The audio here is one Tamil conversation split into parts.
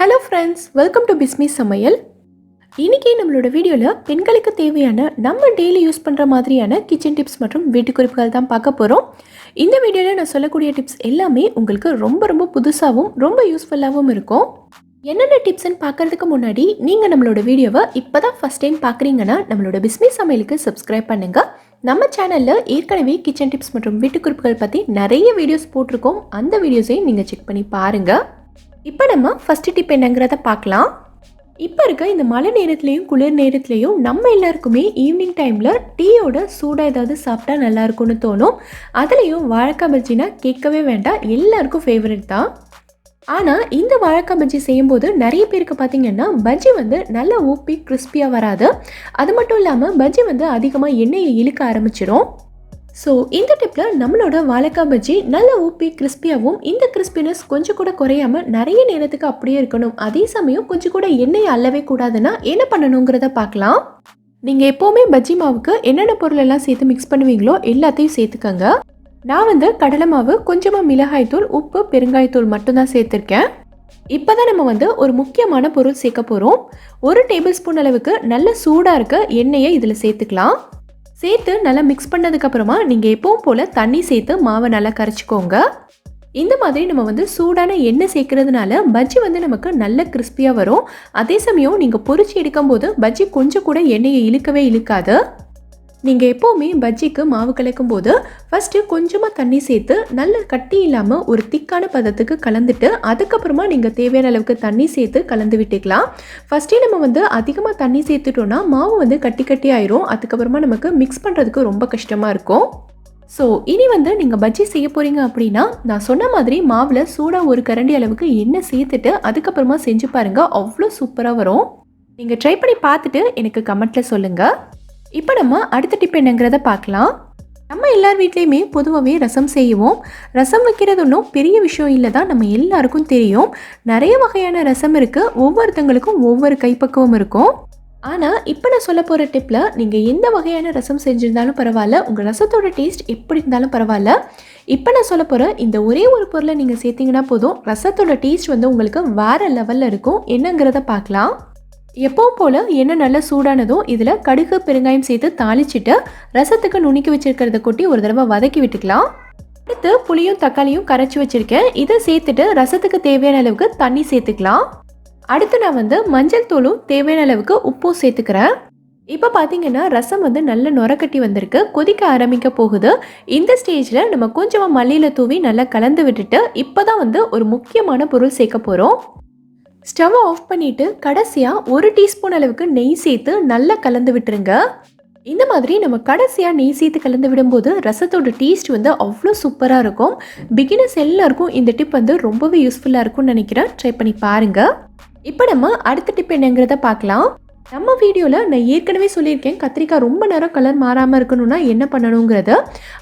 Hello friends welcome to Bismi சமையல் இன்றைக்கி நம்மளோட வீடியோவில் பெண்களுக்கு தேவையான நம்ம டெய்லி யூஸ் பண்ணுற மாதிரியான கிச்சன் டிப்ஸ் மற்றும் வீட்டு குறிப்புகள் தான் பார்க்க போகிறோம் இந்த வீடியோவில் நான் சொல்லக்கூடிய டிப்ஸ் எல்லாமே உங்களுக்கு ரொம்ப ரொம்ப புதுசாகவும் ரொம்ப யூஸ்ஃபுல்லாகவும் இருக்கும். என்னென்ன டிப்ஸ்ன்னு பார்க்கறதுக்கு முன்னாடி நீங்கள் நம்மளோட வீடியோவை இப்போ தான் ஃபஸ்ட் டைம் பார்க்குறீங்கன்னா நம்மளோட பிஸ்மி சமையலுக்கு சப்ஸ்கிரைப் பண்ணுங்கள் நம்ம சேனலில் ஏற்கனவே கிச்சன் டிப்ஸ் மற்றும் வீட்டுக்குறிப்புகள் பற்றி நிறைய வீடியோஸ் போட்டிருக்கோம். அந்த வீடியோஸையும் நீங்கள் செக் பண்ணி பாருங்கள் இப்போ நம்ம ஃபஸ்ட்டு டிப் என்னங்கிறத பார்க்கலாம். இப்போ இருக்க இந்த மழை நேரத்துலையும் குளிர் நேரத்துலையும் நம்ம எல்லாருக்குமே ஈவினிங் டைமில் டீயோட சூடாக ஏதாவது சாப்பிட்டா நல்லாயிருக்கும்னு தோணும். அதுலேயும் வாழைக்காய் பஜ்ஜினா கேட்கவே வேண்டாம். எல்லாருக்கும் ஃபேவரட் தான். ஆனால் இந்த வாழைக்காய் பஜ்ஜி செய்யும்போது நிறைய பேருக்கு பார்த்தீங்கன்னா பஜ்ஜி வந்து நல்லா ஊப்பி கிறிஸ்பியாக வராது. அது மட்டும் இல்லாமல் பஜ்ஜி வந்து அதிகமாக எண்ணெயை இழுக்க ஆரம்பிச்சிடும் ஸோ இந்த டிப்பில் நம்மளோட வாழைக்காய் பஜ்ஜி நல்ல ஊப்பி கிறிஸ்பியாகவும் இந்த கிறிஸ்பினஸ் கொஞ்சம் கூட குறையாம நிறைய நேரத்துக்கு அப்படியே இருக்கணும். அதே சமயம் கொஞ்சம் கூட எண்ணெய் அள்ளவே கூடாதுன்னா என்ன பண்ணணுங்கிறத பார்க்கலாம். நீங்கள் எப்போவுமே பஜ்ஜி மாவுக்கு என்னென்ன பொருள் எல்லாம் சேர்த்து மிக்ஸ் பண்ணுவீங்களோ எல்லாத்தையும் சேர்த்துக்கங்க. நான் வந்து கடலை மாவு கொஞ்சமாக மிளகாய்த்தூள் உப்பு பெருங்காயத்தூள் மட்டும்தான் சேர்த்துருக்கேன். இப்போ தான் நம்ம வந்து ஒரு முக்கியமான பொருள் சேர்க்க போகிறோம் ஒரு டேபிள் ஸ்பூன் அளவுக்கு நல்ல சூடாக இருக்க எண்ணெயை இதில் சேர்த்துக்கலாம். சேர்த்து நல்லா மிக்ஸ் பண்ணதுக்கப்புறமா நீங்கள் எப்பவும் போல் தண்ணி சேர்த்து மாவை நல்லா கரைச்சிக்கோங்க. இந்த மாதிரி நம்ம வந்து சூடான எண்ணெய் சேர்க்கறதுனால பஜ்ஜி வந்து நமக்கு நல்ல கிறிஸ்பியாக வரும். அதே சமயம் நீங்கள் பொறிச்சு எடுக்கும்போது பஜ்ஜி கொஞ்சம் கூட எண்ணெயை இழுக்கவே இழுக்காது. நீங்கள் எப்போவுமே பஜ்ஜிக்கு மாவு கலக்கும் போது ஃபஸ்ட்டு கொஞ்சமாக தண்ணி சேர்த்து நல்ல கட்டி இல்லாமல் ஒரு திக்கான பதத்துக்கு கலந்துட்டு அதுக்கப்புறமா நீங்கள் தேவையான அளவுக்கு தண்ணி சேர்த்து கலந்து விட்டுக்கலாம். ஃபஸ்ட்டே நம்ம வந்து அதிகமாக தண்ணி சேர்த்துட்டோன்னா மாவு வந்து கட்டி கட்டி ஆயிரும். அதுக்கப்புறமா நமக்கு மிக்ஸ் பண்ணுறதுக்கு ரொம்ப கஷ்டமாக இருக்கும். ஸோ இனி வந்து நீங்கள் பஜ்ஜி செய்ய போகிறீங்க அப்படின்னா நான் சொன்ன மாதிரி மாவில் சூடாக ஒரு கரண்டி அளவுக்கு எண்ணெய் சேர்த்துட்டு அதுக்கப்புறமா செஞ்சு பாருங்கள் அவ்வளோ சூப்பராக வரும். நீங்கள் ட்ரை பண்ணி பார்த்துட்டு எனக்கு கமெண்ட்டில் சொல்லுங்கள் இப்போ நம்ம அடுத்த டிப் என்னங்கிறத பார்க்கலாம். நம்ம எல்லார் வீட்லேயுமே பொதுவாகவே ரசம் செய்வோம். ரசம் வைக்கிறது ஒன்றும் பெரிய விஷயம் இல்லை தான் நம்ம எல்லாருக்கும் தெரியும். நிறைய வகையான ரசம் இருக்குது ஒவ்வொருத்தங்களுக்கும் ஒவ்வொரு கைப்பக்குவம் இருக்கும். ஆனால் இப்போ நான் சொல்ல போகிற டிப்பில் நீங்கள் எந்த வகையான ரசம் செஞ்சுருந்தாலும் பரவாயில்ல. உங்கள் ரசத்தோட டேஸ்ட் எப்படி இருந்தாலும் பரவாயில்ல. இப்போ நான் சொல்ல போகிற இந்த ஒரே ஒரு பொருளை நீங்கள் சேர்த்திங்கன்னா போதும். ரசத்தோட டேஸ்ட் வந்து உங்களுக்கு வேறு லெவலில் இருக்கும். என்னங்கிறத பார்க்கலாம். எப்பவும் போல் எண்ணெய் நல்லா சூடானதும் இதில் கடுகு பெருங்காயம் சேர்த்து தாளிச்சிட்டு ரசத்துக்கு நுணுக்கி வச்சுருக்கிறத கொட்டி ஒரு தடவை வதக்கி விட்டுக்கலாம். அடுத்து புளியும் தக்காளியும் கரைச்சி வச்சுருக்கேன். இதை சேர்த்துட்டு ரசத்துக்கு தேவையான அளவுக்கு தண்ணி சேர்த்துக்கலாம். அடுத்து நான் வந்து மஞ்சள் தூளும் தேவையான அளவுக்கு உப்பும் சேர்த்துக்கிறேன். இப்போ பார்த்தீங்கன்னா ரசம் வந்து நல்ல நுரக்கட்டி வந்திருக்கு. கொதிக்க ஆரம்பிக்க போகுது. இந்த ஸ்டேஜில் நம்ம கொஞ்சமாக மல்லியில் தூவி நல்லா கலந்து விட்டுட்டு இப்போ தான் வந்து ஒரு முக்கியமான பொருள் சேர்க்க போகிறோம் ஸ்டவ்வை ஆஃப் பண்ணிவிட்டு கடைசியாக ஒரு டீஸ்பூன் அளவுக்கு நெய் சேர்த்து நல்லா கலந்து விட்டுருங்க. இந்த மாதிரி நம்ம கடைசியாக நெய் சேர்த்து கலந்து விடும்போது ரசத்தோட டேஸ்ட் வந்து அவ்வளோ சூப்பராக இருக்கும். பிகினர்ஸ் எல்லாருக்கும் இந்த டிப் வந்து ரொம்பவே யூஸ்ஃபுல்லாக இருக்கும்னு நினைக்கிறேன். ட்ரை பண்ணி பாருங்கள் இப்போ நம்ம அடுத்த டிப் என்னங்கிறத பார்க்கலாம் நம்ம வீடியோவில் நான் ஏற்கனவே சொல்லியிருக்கேன் கத்திரிக்காய் ரொம்ப நேரம் கலர் மாறாமல் இருக்கணும்னா என்ன பண்ணணுங்கிறத.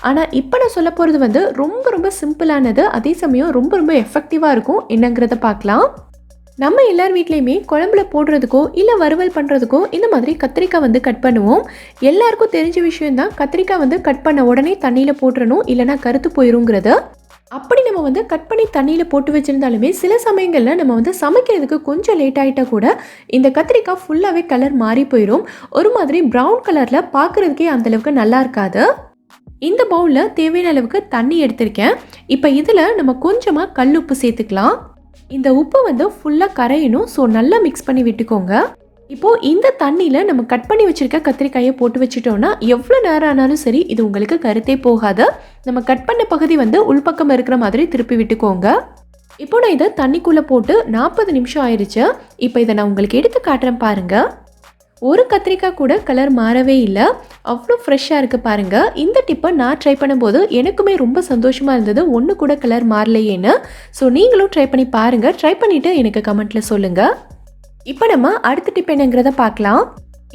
ஆனால் இப்போ நான் சொல்ல போகிறது வந்து ரொம்ப ரொம்ப சிம்பிளானது அதே சமயம் ரொம்ப ரொம்ப எஃபெக்டிவாக இருக்கும். என்னங்கிறத பார்க்கலாம் நம்ம எல்லார் வீட்லேயுமே குழம்புல போடுறதுக்கோ இல்லை வறுவல் பண்ணுறதுக்கோ இந்த மாதிரி கத்திரிக்காய் வந்து கட் பண்ணுவோம். எல்லாருக்கும் தெரிஞ்ச விஷயம்தான் கத்திரிக்காய் வந்து கட் பண்ண உடனே தண்ணியில் போட்டுறணும் இல்லைனா கருத்து போயிருங்கிறது. அப்படி நம்ம வந்து கட் பண்ணி தண்ணியில் போட்டு வச்சுருந்தாலுமே சில சமயங்களில் நம்ம வந்து சமைக்கிறதுக்கு கொஞ்சம் லேட் ஆகிட்டால் கூட இந்த கத்திரிக்காய் ஃபுல்லாகவே கலர் மாறி போயிடும் ஒரு மாதிரி ப்ரௌன் கலரில் பார்க்குறதுக்கே அந்தளவுக்கு நல்லா இருக்காது. இந்த பவுலில் தேவையான அளவுக்கு தண்ணி எடுத்திருக்கேன். இப்போ இதில் நம்ம கொஞ்சமாக கல் உப்பு சேர்த்துக்கலாம். இந்த உப்பு வந்து ஃபுல்லாக கரையணும். ஸோ நல்லா மிக்ஸ் பண்ணி விட்டுக்கோங்க. இப்போது இந்த தண்ணியில் நம்ம கட் பண்ணி வச்சுருக்க கத்திரிக்காயை போட்டு வச்சுட்டோம்னா எவ்வளோ நேரம் ஆனாலும் சரி இது உங்களுக்கு கருத்தே போகாது. நம்ம கட் பண்ண பகுதி வந்து உள்பக்கம் இருக்கிற மாதிரி திருப்பி விட்டுக்கோங்க. இப்போ நான் இதை தண்ணிக்குள்ளே போட்டு நாற்பது நிமிஷம் ஆயிடுச்சு இப்போ இதை நான் உங்களுக்கு எடுத்து காட்டுறேன் பாருங்கள் ஒரு கத்திரிக்காய் கூட கலர் மாறவே இல்லை. அவ்வளோ ஃப்ரெஷ்ஷாக இருக்குது பாருங்கள் இந்த டிப்பை நான் ட்ரை பண்ணும்போது எனக்குமே ரொம்ப சந்தோஷமாக இருந்தது. ஒன்று கூட கலர் மாறலையேன்னு. ஸோ நீங்களும் ட்ரை பண்ணி பாருங்கள் ட்ரை பண்ணிவிட்டு எனக்கு கமெண்ட்டில் சொல்லுங்கள் இப்போ நம்ம அடுத்த டிப் என்னங்கிறத பார்க்கலாம்.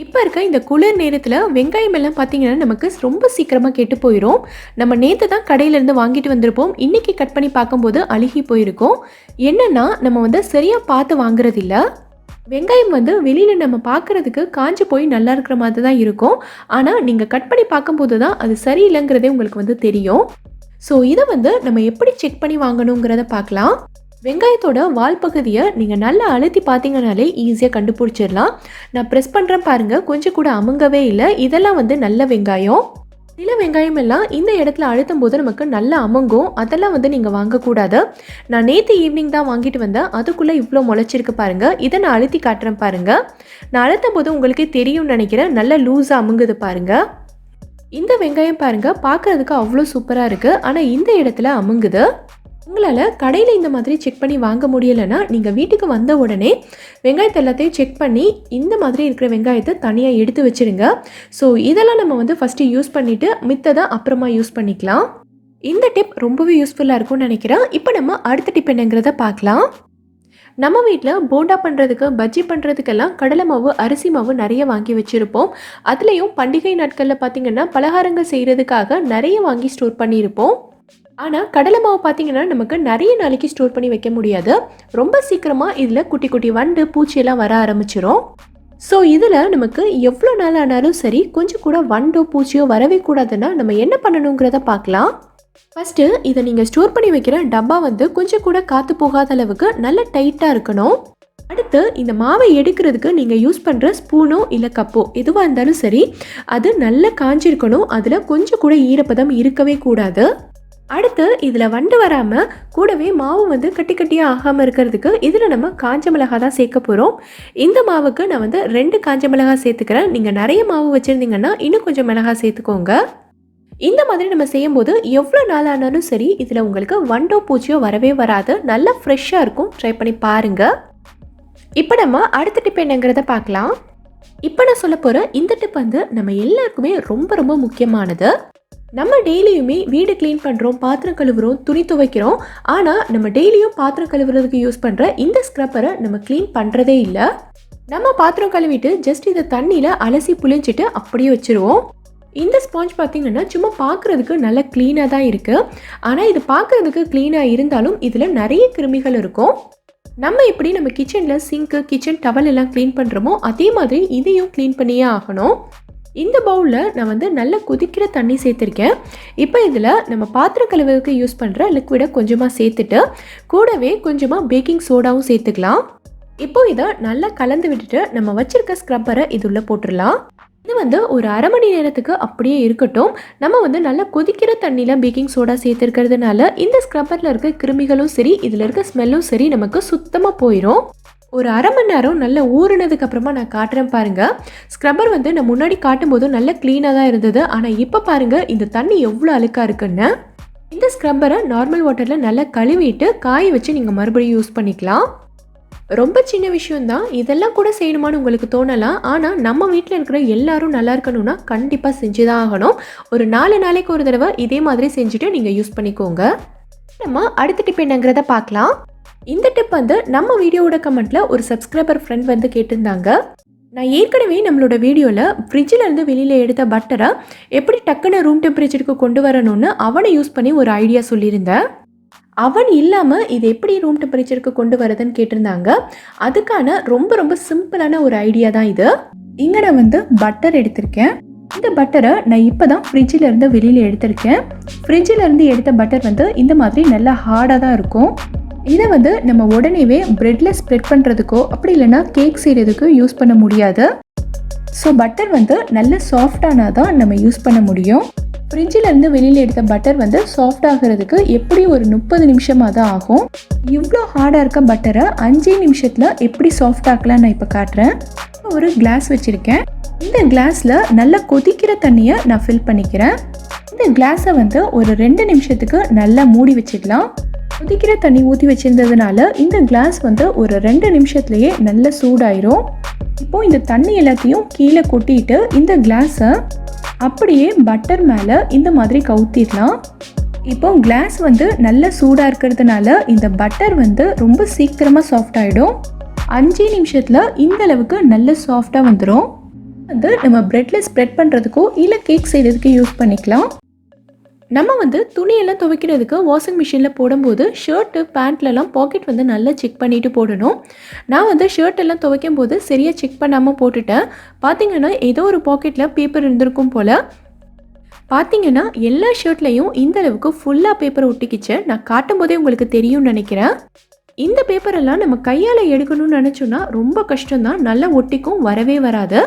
இப்போ இருக்க இந்த குளிர் நேரத்தில் வெங்காயம் எல்லாம் பார்த்தீங்கன்னா நமக்கு ரொம்ப சீக்கிரமாக கெட்டு போயிடும் நம்ம நேற்று தான் கடையிலேருந்து வாங்கிட்டு வந்திருப்போம். இன்றைக்கி கட் பண்ணி பார்க்கும்போது அழுகி போயிருக்கும். என்னென்னா நம்ம வந்து சரியாக பார்த்து வாங்குறதில்ல வெங்காயம் வந்து வெளியில் நம்ம பார்க்குறதுக்கு காஞ்சி போய் நல்லா இருக்கிற மாதிரி தான் இருக்கும். ஆனால் நீங்கள் கட் பண்ணி பார்க்கும்போது தான் அது சரியில்லைங்கிறதே உங்களுக்கு வந்து தெரியும். ஸோ இதை வந்து நம்ம எப்படி செக் பண்ணி வாங்கணுங்கிறத பார்க்கலாம். வெங்காயத்தோட வால் பகுதியை நீங்கள் நல்லா அழுத்தி பார்த்தீங்கனாலே ஈஸியாக கண்டுபிடிச்சிடலாம். நான் ப்ரெஸ் பண்ணுறேன் பாருங்கள் கொஞ்சம் கூட அமுங்கவே இல்லை. இதெல்லாம் வந்து நல்ல வெங்காயம். சில வெங்காயம் எல்லாம் இந்த இடத்துல அழுத்தும் போது நமக்கு நல்லா அமங்கும். அதெல்லாம் வந்து நீங்கள் வாங்கக்கூடாது. நான் நேற்று ஈவினிங் தான் வாங்கிட்டு வந்தேன். அதுக்குள்ளே இவ்வளோ முளைச்சிருக்கு பாருங்கள் இதை நான் அழுத்தி காட்டுறேன் பாருங்கள் நான் அழுத்தும் போது உங்களுக்கே தெரியும்னு நினைக்கிறேன். நல்லா லூஸாக அமுங்குது பாருங்கள் இந்த வெங்காயம் பாருங்கள் பார்க்கறதுக்கு அவ்வளோ சூப்பராக இருக்குது ஆனால் இந்த இடத்துல அமுங்குது. உங்களால் கடையில் இந்த மாதிரி செக் பண்ணி வாங்க முடியலைன்னா நீங்கள் வீட்டுக்கு வந்த உடனே வெங்காயத்தை எல்லாத்தையும் செக் பண்ணி இந்த மாதிரி இருக்கிற வெங்காயத்தை தனியாக எடுத்து வச்சுருங்க. ஸோ இதெல்லாம் நம்ம வந்து ஃபஸ்ட்டு யூஸ் பண்ணிவிட்டு மித்ததை அப்புறமா யூஸ் பண்ணிக்கலாம். இந்த டிப் ரொம்பவே யூஸ்ஃபுல்லாக இருக்கும்னு நினைக்கிறேன். இப்போ நம்ம அடுத்த டிப் என்னங்கிறத பார்க்கலாம். நம்ம வீட்டில் போண்டா பண்ணுறதுக்கு பஜ்ஜி பண்ணுறதுக்கெல்லாம் கடலை மாவு அரிசி மாவு நிறைய வாங்கி வச்சுருப்போம். அதுலேயும் பண்டிகை நாட்களில் பார்த்திங்கன்னா பலகாரங்கள் செய்கிறதுக்காக நிறைய வாங்கி ஸ்டோர் பண்ணியிருப்போம். ஆனால் கடலை மாவு பார்த்தீங்கன்னா நமக்கு நிறைய நாளைக்கு ஸ்டோர் பண்ணி வைக்க முடியாது. ரொம்ப சீக்கிரமாக இதில் குட்டி குட்டி வண்டு பூச்சியெல்லாம் வர ஆரம்பிச்சிரும். ஸோ இதில் நமக்கு எவ்வளோ நாள் ஆனாலும் சரி கொஞ்சம் கூட வண்டோ பூச்சியோ வரவே கூடாதுன்னா நம்ம என்ன பண்ணணுங்கிறத பார்க்கலாம் ஃபஸ்ட்டு இதை நீங்கள் ஸ்டோர் பண்ணி வைக்கிற டப்பா வந்து கொஞ்சம் கூட காற்று போகாத அளவுக்கு நல்ல டைட்டாக இருக்கணும். அடுத்து இந்த மாவை எடுக்கிறதுக்கு நீங்கள் யூஸ் பண்ணுற ஸ்பூனோ இல்லை கப்போ எதுவாக இருந்தாலும் சரி அது நல்லா காஞ்சிருக்கணும். அதில் கொஞ்சம் கூட ஈரப்பதம் இருக்கவே கூடாது. அடுத்து இதில் வண்டு வராமல் கூடவே மாவு வந்து கட்டி கட்டியாக ஆகாமல் இருக்கிறதுக்கு இதில் நம்ம காஞ்ச மிளகா தான் சேர்க்க போகிறோம் இந்த மாவுக்கு நான் வந்து ரெண்டு காஞ்ச மிளகா சேர்த்துக்கிறேன். நீங்கள் நிறைய மாவு வச்சுருந்தீங்கன்னா இன்னும் கொஞ்சம் மிளகா சேர்த்துக்கோங்க. இந்த மாதிரி நம்ம செய்யும்போது எவ்வளோ நாள் ஆனாலும் சரி இதில் உங்களுக்கு வண்டோ பூச்சியோ வரவே வராது. நல்லா ஃப்ரெஷ்ஷாக இருக்கும். ட்ரை பண்ணி பாருங்கள் இப்போ நம்ம அடுத்த டிப் என்னங்கிறத பார்க்கலாம். இப்போ நான் சொல்ல போகிற இந்த டிப் வந்து நம்ம எல்லாருக்குமே ரொம்ப ரொம்ப முக்கியமானது. நம்ம டெய்லியுமே வீடு க்ளீன் பண்ணுறோம் பாத்திரம் கழுவுறோம் துணி துவைக்கிறோம். ஆனால் நம்ம டெய்லியும் பாத்திரம் கழுவுறதுக்கு யூஸ் பண்ணுற இந்த ஸ்க்ரப்பரை நம்ம க்ளீன் பண்ணுறதே இல்லை. நம்ம பாத்திரம் கழுவிட்டு ஜஸ்ட் இதை தண்ணியில் அலசி புளிஞ்சிட்டு அப்படியே வச்சுருவோம். இந்த ஸ்பாஞ்ச் பார்த்தீங்கன்னா சும்மா பார்க்குறதுக்கு நல்லா க்ளீனாக தான் இருக்குது ஆனால் இது பார்க்குறதுக்கு க்ளீனாக இருந்தாலும் இதில் நிறைய கிருமிகள் இருக்கும். நம்ம எப்படி நம்ம கிச்சனில் சிங்க்கு கிச்சன் டவல் எல்லாம் க்ளீன் பண்ணுறோமோ அதே மாதிரி இதையும் க்ளீன் பண்ணியே ஆகணும். இந்த பவுலில் நான் வந்து நல்லா கொதிக்கிற தண்ணி சேர்த்துருக்கேன். இப்போ இதில் நம்ம பாத்திரம் கழுவுக்கு யூஸ் பண்ணுற லிக்விடை கொஞ்சமாக சேர்த்துட்டு கூடவே கொஞ்சமாக பேக்கிங் சோடாவும் சேர்த்துக்கலாம். இப்போ இதை நல்லா கலந்து விட்டுட்டு நம்ம வச்சிருக்க ஸ்க்ரப்பரை இது உள்ளே போட்டுடலாம். இது வந்து ஒரு அரை மணி நேரத்துக்கு அப்படியே இருக்கட்டும். நம்ம வந்து நல்லா கொதிக்கிற தண்ணியில் பேக்கிங் சோடா சேர்த்துருக்கிறதுனால இந்த ஸ்க்ரப்பரில் இருக்க கிருமிகளும் சரி இதில் இருக்க ஸ்மெல்லும் சரி நமக்கு சுத்தமாக போயிடும் ஒரு அரை மணி நேரம் நல்லா ஊறினதுக்கு அப்புறமா நான் காட்டுறேன் பாருங்க. ஸ்க்ரப்பர் வந்து நான் முன்னாடி காட்டும் போது நல்ல க்ளீனாக தான் இருந்தது. ஆனால் இப்போ பாருங்க இந்த தண்ணி எவ்வளோ அழுக்காக இருக்குன்னு. இந்த ஸ்க்ரப்பரை நார்மல் வாட்டரில் நல்லா கழுவிட்டு காய வச்சு நீங்கள் மறுபடியும் யூஸ் பண்ணிக்கலாம். ரொம்ப சின்ன விஷயம்தான் இதெல்லாம் கூட செய்யணுமான்னு உங்களுக்கு தோணலாம். ஆனால் நம்ம வீட்டில் இருக்கிற எல்லாரும் நல்லா இருக்கணும்னா கண்டிப்பாக செஞ்சு தான் ஆகணும். ஒரு நாலு நாளைக்கு ஒரு தடவை இதே மாதிரி செஞ்சுட்டு நீங்கள் யூஸ் பண்ணிக்கோங்க. நம்ம அடுத்த டிப் என்னங்கிறத பார்க்கலாம். இந்த டிப் வந்து நம்ம வீடியோவோட கமெண்ட்ல ஒரு சப்ஸ்கிரைபர் ஃப்ரெண்ட் வந்து கேட்டிருந்தாங்க. நான் ஏற்கனவே நம்மளோட வீடியோவில் ஃப்ரிட்ஜிலேருந்து வெளியில் எடுத்த பட்டரை எப்படி டக்குன்னு ரூம் டெம்பரேச்சருக்கு கொண்டு வரணும்னு அவனை யூஸ் பண்ணி ஒரு ஐடியா சொல்லியிருந்தேன். அவன் இல்லாமல் இது எப்படி ரூம் டெம்பரேச்சருக்கு கொண்டு வரதுன்னு கேட்டிருந்தாங்க. அதுக்கான ரொம்ப ரொம்ப சிம்பிளான ஒரு ஐடியா தான் இது. இங்கே நான் வந்து பட்டர் எடுத்திருக்கேன். இந்த பட்டரை நான் இப்போ தான் ஃப்ரிட்ஜில் இருந்து வெளியில் எடுத்திருக்கேன். ஃப்ரிட்ஜில் இருந்து எடுத்த பட்டர் வந்து இந்த மாதிரி நல்லா ஹார்டாக தான் இருக்கும். இதை வந்து நம்ம உடனேவே ப்ரெட்டில் ஸ்ப்ரெட் பண்ணுறதுக்கோ அப்படி இல்லைன்னா கேக் செய்கிறதுக்கோ யூஸ் பண்ண முடியாது. ஸோ பட்டர் வந்து நல்ல சாஃப்டானால் தான் நம்ம யூஸ் பண்ண முடியும். ஃப்ரிட்ஜில் இருந்து வெளியில் எடுத்த பட்டர் வந்து சாஃப்ட் ஆகிறதுக்கு எப்படி ஒரு முப்பது நிமிஷமாக தான் ஆகும் இவ்வளோ ஹார்டாக இருக்க பட்டரை அஞ்சே நிமிஷத்தில் எப்படி சாஃப்ட் ஆக்கலாம் நான் இப்போ காட்டுறேன். ஒரு கிளாஸ் வச்சுருக்கேன். இந்த கிளாஸில் நல்லா கொதிக்கிற தண்ணியை நான் ஃபில் பண்ணிக்கிறேன். இந்த கிளாஸை வந்து ஒரு ரெண்டு நிமிஷத்துக்கு நல்லா மூடி வச்சுக்கலாம். கொதிக்கிற தண்ணி ஊற்றி வச்சிருந்ததுனால இந்த கிளாஸ் வந்து ஒரு ரெண்டு நிமிஷத்துலேயே நல்ல சூடாயிரும். இப்போது இந்த தண்ணி எல்லாத்தையும் கீழே கொட்டிட்டு இந்த கிளாஸை அப்படியே பட்டர் மேலே இந்த மாதிரி கவுத்திடலாம். இப்போ கிளாஸ் வந்து நல்ல சூடாக இருக்கிறதுனால இந்த பட்டர் வந்து ரொம்ப சீக்கிரமாக சாஃப்ட் ஆகிடும் அஞ்சு நிமிஷத்தில் இந்த அளவுக்கு நல்ல சாஃப்டாக வந்துடும் வந்து நம்ம ப்ரெட்டில் ஸ்ப்ரெட் பண்ணுறதுக்கோ இல்லை கேக் செய்கிறதுக்கு யூஸ் பண்ணிக்கலாம். நம்ம வந்து துணியெல்லாம் துவைக்கிறதுக்கு வாஷிங் மிஷினில் போடும்போது ஷர்ட்டு பேண்ட்லலாம் பாக்கெட் வந்து நல்லா செக் பண்ணிவிட்டு போடணும். நான் வந்து ஷர்ட் எல்லாம் துவைக்கும் போது சரியாக செக் பண்ணாமல் போட்டுட்டேன். பார்த்தீங்கன்னா ஏதோ ஒரு பாக்கெட்டில் பேப்பர் இருந்திருக்கும் போல். பார்த்தீங்கன்னா எல்லா ஷர்ட்லேயும் இந்த அளவுக்கு ஃபுல்லாக பேப்பர் ஒட்டிக்கிச்சு. நான் காட்டும் போதே உங்களுக்கு தெரியும்னு நினைக்கிறேன். இந்த பேப்பரெல்லாம் நம்ம கையால் எடுக்கணும்னு நினச்சோன்னா ரொம்ப கஷ்டம்தான். நல்லா ஒட்டிக்கும் வரவே வராது.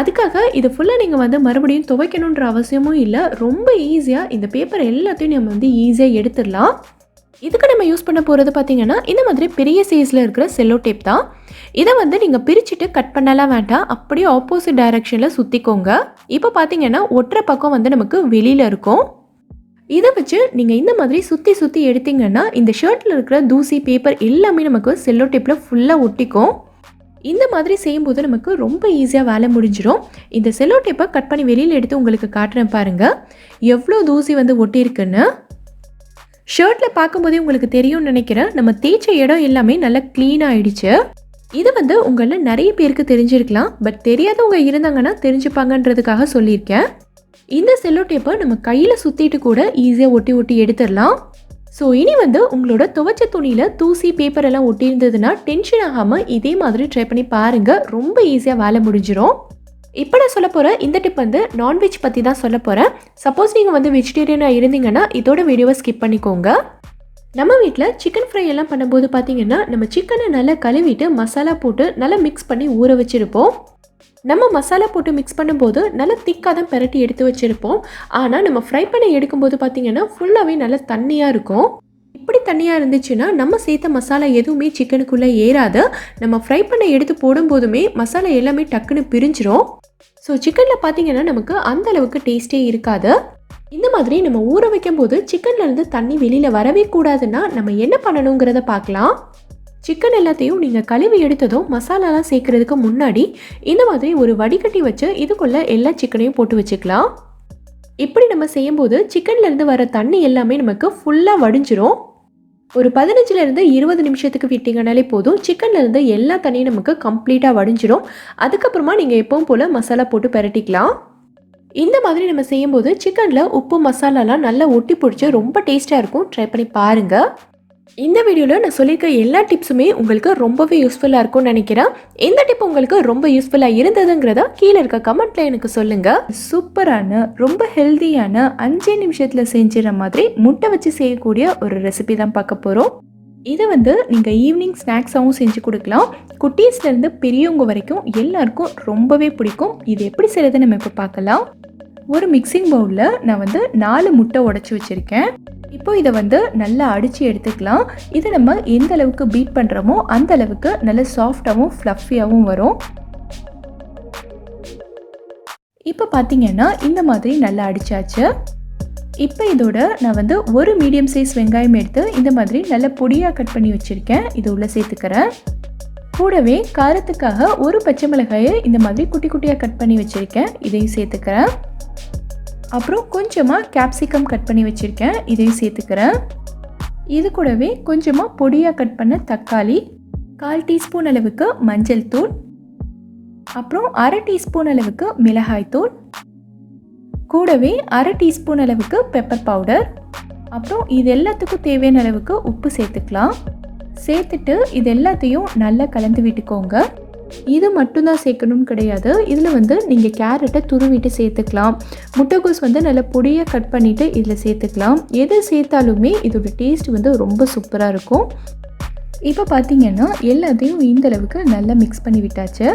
அதுக்காக இது ஃபுல்லாக நீங்கள் வந்து மறுபடியும் துவைக்கணுன்ற அவசியமும் இல்லை. ரொம்ப ஈஸியாக இந்த பேப்பர் எல்லாத்தையும் நம்ம வந்து ஈஸியாக எடுத்துடலாம். இதுக்கு நம்ம யூஸ் பண்ண போகிறது பார்த்திங்கன்னா இந்த மாதிரி பெரிய சைஸில் இருக்கிற செல்லோ டேப் தான். இதை வந்து நீங்கள் பிரிச்சுட்டு கட் பண்ணலாம் வேண்டாம். அப்படியே ஆப்போசிட் டைரக்ஷனில் சுற்றிக்கோங்க இப்போ பார்த்தீங்கன்னா ஒற்றை பக்கம் வந்து நமக்கு வெளியில் இருக்கும். இதை வச்சு நீங்கள் இந்த மாதிரி சுற்றி சுற்றி எடுத்தீங்கன்னா இந்த ஷர்ட்டில் இருக்கிற தூசி பேப்பர் எல்லாமே நமக்கு செல்லோ டேப்பில் ஃபுல்லாக ஒட்டிக்கும். இந்த மாதிரி செய்யும்போது நமக்கு ரொம்ப ஈஸியாக வேலை முடிஞ்சிடும் இந்த செல்லோ டேப்பை கட் பண்ணி வெளியில் எடுத்து உங்களுக்கு காட்டுறேன் பாருங்கள் எவ்வளோ தூசி வந்து ஒட்டியிருக்குன்னு. ஷர்ட்டில் பார்க்கும்போதே உங்களுக்கு தெரியும்னு நினைக்கிறேன். நம்ம தேய்ச்ச இடம் எல்லாமே நல்லா க்ளீன் ஆயிடுச்சு. இது வந்து உங்களில் நிறைய பேருக்கு தெரிஞ்சிருக்கலாம். பட் தெரியாதவங்க இருந்தாங்கன்னா தெரிஞ்சுப்பாங்கன்றதுக்காக சொல்லியிருக்கேன். இந்த செல்லோ டேப்பை நம்ம கையில் சுற்றிட்டு கூட ஈஸியாக ஒட்டி ஒட்டி எடுத்துடலாம். ஸோ இனி வந்து உங்களோட துவைச்ச துணியில் தூசி பேப்பர் எல்லாம் ஒட்டியிருந்ததுன்னா டென்ஷன் ஆகாமல் இதே மாதிரி ட்ரை பண்ணி பாருங்கள் ரொம்ப ஈஸியாக வேலை முடிஞ்சிடும் இப்போ நான் சொல்ல போகிற இந்த டிப் வந்து நான்வெஜ் பற்றி தான் சொல்ல போகிறேன் சப்போஸ் நீங்கள் வந்து வெஜிடேரியனாக இருந்தீங்கன்னா இதோட வீடியோவை ஸ்கிப் பண்ணிக்கோங்க. நம்ம வீட்டில் சிக்கன் ஃப்ரை எல்லாம் பண்ணும்போது பார்த்தீங்கன்னா நம்ம சிக்கனை நல்லா கழுவிட்டு மசாலா போட்டு நல்லா மிக்ஸ் பண்ணி ஊற வச்சுருப்போம். நம்ம மசாலா போட்டு மிக்ஸ் பண்ணும்போது நல்லா திக்காக தான் பெரட்டி எடுத்து வச்சுருப்போம். ஆனால் நம்ம ஃப்ரை பண்ணி எடுக்கும்போது பார்த்திங்கன்னா ஃபுல்லாகவே நல்லா தண்ணியாக இருக்கும். இப்படி தண்ணியாக இருந்துச்சுன்னா நம்ம சேர்த்த மசாலா எதுவுமே சிக்கனுக்குள்ளே ஏறாது. நம்ம ஃப்ரை பண்ண எடுத்து போடும்போதுமே மசாலா எல்லாமே டக்குன்னு பிரிஞ்சிரும். ஸோ சிக்கனில் பார்த்தீங்கன்னா நமக்கு அந்த அளவுக்கு டேஸ்ட்டே இருக்காது. இந்த மாதிரி நம்ம ஊற வைக்கும் போது சிக்கன்லேருந்து தண்ணி வெளியில் வரவே கூடாதுன்னா நம்ம என்ன பண்ணணுங்கிறத பார்க்கலாம் சிக்கன் எல்லாத்தையும் நீங்கள் கழுவி எடுத்ததும் மசாலாலாம் சேர்க்கறதுக்கு முன்னாடி இந்த மாதிரி ஒரு வடிகட்டி வச்சு இதுக்குள்ளே எல்லா சிக்கனையும் போட்டு வச்சுக்கலாம். இப்படி நம்ம செய்யும்போது சிக்கன்லேருந்து வர தண்ணி எல்லாமே நமக்கு ஃபுல்லாக வடிஞ்சிரும். ஒரு பதினஞ்சுலேருந்து இருபது நிமிஷத்துக்கு விட்டிங்கனாலே போதும் சிக்கன்லேருந்து எல்லா தண்ணியும் நமக்கு கம்ப்ளீட்டாக வடிஞ்சிரும். அதுக்கப்புறமா நீங்கள் எப்பவும் போல் மசாலா போட்டு பரட்டிக்கலாம். இந்த மாதிரி நம்ம செய்யும்போது சிக்கனில் உப்பு மசாலாலாம் நல்லா ஒட்டி பிடிச்சி ரொம்ப டேஸ்ட்டாக இருக்கும். ட்ரை பண்ணி பாருங்கள் இந்த வீடியோவில் நான் சொல்லியிருக்க எல்லா டிப்ஸுமே உங்களுக்கு ரொம்பவே யூஸ்ஃபுல்லாக இருக்கும்னு நினைக்கிறேன். எந்த டிப் உங்களுக்கு ரொம்ப யூஸ்ஃபுல்லாக இருந்ததுங்கிறத கீழே இருக்க கமெண்ட்ல எனக்கு சொல்லுங்கள் சூப்பரான ரொம்ப ஹெல்தியான அஞ்சே நிமிஷத்தில் செஞ்சிட மாதிரி முட்டை வச்சு செய்யக்கூடிய ஒரு ரெசிபி தான் பார்க்க போகிறோம் இதை வந்து நீங்கள் ஈவினிங் ஸ்நாக்ஸாகவும் செஞ்சு கொடுக்கலாம். குட்டீஸ்லேருந்து பெரியவங்க வரைக்கும் எல்லாருக்கும் ரொம்பவே பிடிக்கும். இது எப்படி செய்யறது நம்ம இப்போ பார்க்கலாம். ஒரு மிக்சிங் பவுலில் நான் வந்து நாலு முட்டை உடச்சி வச்சுருக்கேன். இப்போ இதை வந்து நல்லா அடித்து எடுத்துக்கலாம். இதை நம்ம எந்த அளவுக்கு பீட் பண்ணுறோமோ அந்த அளவுக்கு நல்ல சாஃப்டாகவும் ஃப்ளஃபியாகவும் வரும். இப்போ பார்த்தீங்கன்னா இந்த மாதிரி நல்லா அடித்தாச்சு இப்போ இதோட நான் வந்து ஒரு மீடியம் சைஸ் வெங்காயம் எடுத்து இந்த மாதிரி நல்ல பொடியாக கட் பண்ணி வச்சுருக்கேன். இது உள்ளே சேர்த்துக்கிறேன். கூடவே காரத்துக்காக ஒரு பச்சை மிளகாயை இந்த மாதிரி குட்டி குட்டியாக கட் பண்ணி வச்சுருக்கேன். இதையும் சேர்த்துக்கிறேன். அப்புறம் கொஞ்சமாக கேப்சிகம் கட் பண்ணி வச்சுருக்கேன். இதையும் சேர்த்துக்கிறேன். இது கூடவே கொஞ்சமாக பொடியாக கட் பண்ண தக்காளி கால் டீஸ்பூன் அளவுக்கு மஞ்சள் தூள் அப்புறம் அரை டீஸ்பூன் அளவுக்கு மிளகாய் தூள் கூடவே அரை டீஸ்பூன் அளவுக்கு பெப்பர் பவுடர் அப்புறம் இது எல்லாத்துக்கும் தேவையான அளவுக்கு உப்பு சேர்த்துக்கலாம். சேர்த்துட்டு இது எல்லாத்தையும் நல்லா கலந்து விட்டுக்கோங்க. இது மட்டும்தான் சேர்க்கணும்னு கிடையாது. இதில் வந்து நீங்கள் கேரட்டை துருவிட்டு சேர்த்துக்கலாம். முட்டைகோஸ் வந்து நல்லா பொடியாக கட் பண்ணிவிட்டு இதில் சேர்த்துக்கலாம். எது சேர்த்தாலுமே இதோட டேஸ்ட் வந்து ரொம்ப சூப்பராக இருக்கும். இப்போ பார்த்தீங்கன்னா எல்லாத்தையும் இந்தளவுக்கு நல்லா மிக்ஸ் பண்ணி விட்டாச்சு.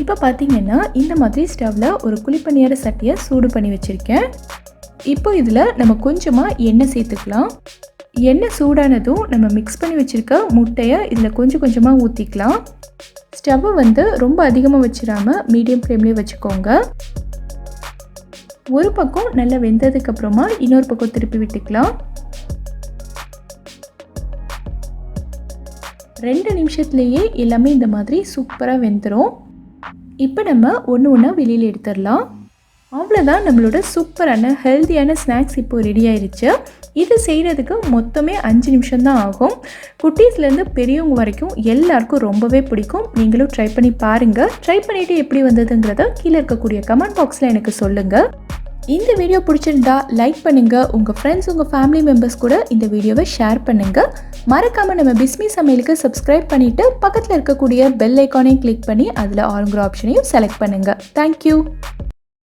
இப்போ பார்த்தீங்கன்னா இந்த மாதிரி ஸ்டவ்வில் ஒரு குழிப்பணியார சட்டியை சூடு பண்ணி வச்சுருக்கேன். இப்போ இதில் நம்ம கொஞ்சமாக எண்ணெய் சேர்த்துக்கலாம். எண்ணெய் சூடானதும் நம்ம மிக்ஸ் பண்ணி வச்சுருக்க முட்டையை இதில் கொஞ்சம் கொஞ்சமாக ஊற்றிக்கலாம் ஸ்டவ்வை வந்து ரொம்ப அதிகமாக வச்சிடாமல் மீடியம் ஃப்ளேம்லேயே வச்சுக்கோங்க. ஒரு பக்கம் நல்லா வெந்ததுக்கப்புறமா இன்னொரு பக்கம் திருப்பி விட்டுக்கலாம். ரெண்டு நிமிஷத்துலேயே எல்லாமே இந்த மாதிரி சூப்பராக வெந்துடும் இப்போ நம்ம ஒன்று ஒன்றா வெளியில் எடுத்துடலாம் அவ்வளோதான் நம்மளோட சூப்பரான ஹெல்த்தியான ஸ்நாக்ஸ் இப்போ ரெடி ஆயிடுச்சு இது செய்கிறதுக்கு மொத்தமே அஞ்சு நிமிஷம் தான் ஆகும் குட்டீஸ்லேருந்து பெரியவங்க வரைக்கும் எல்லாருக்கும் ரொம்பவே பிடிக்கும். நீங்களும் ட்ரை பண்ணி பாருங்கள் ட்ரை பண்ணிவிட்டு எப்படி வந்ததுங்கிறத கீழே இருக்கக்கூடிய கமெண்ட் பாக்ஸில் எனக்கு சொல்லுங்கள் இந்த வீடியோ பிடிச்சிருந்தா லைக் பண்ணுங்கள் உங்கள் ஃப்ரெண்ட்ஸ் உங்கள் ஃபேமிலி மெம்பர்ஸ் கூட இந்த வீடியோவை ஷேர் பண்ணுங்கள் மறக்காமல் நம்ம பிஸ்மி சமையலுக்கு சப்ஸ்கிரைப் பண்ணிவிட்டு பக்கத்தில் இருக்கக்கூடிய பெல் ஐக்கானையும் கிளிக் பண்ணி அதில் ஆளுங்கிற ஆப்ஷனையும் செலக்ட் பண்ணுங்கள் தேங்க்யூ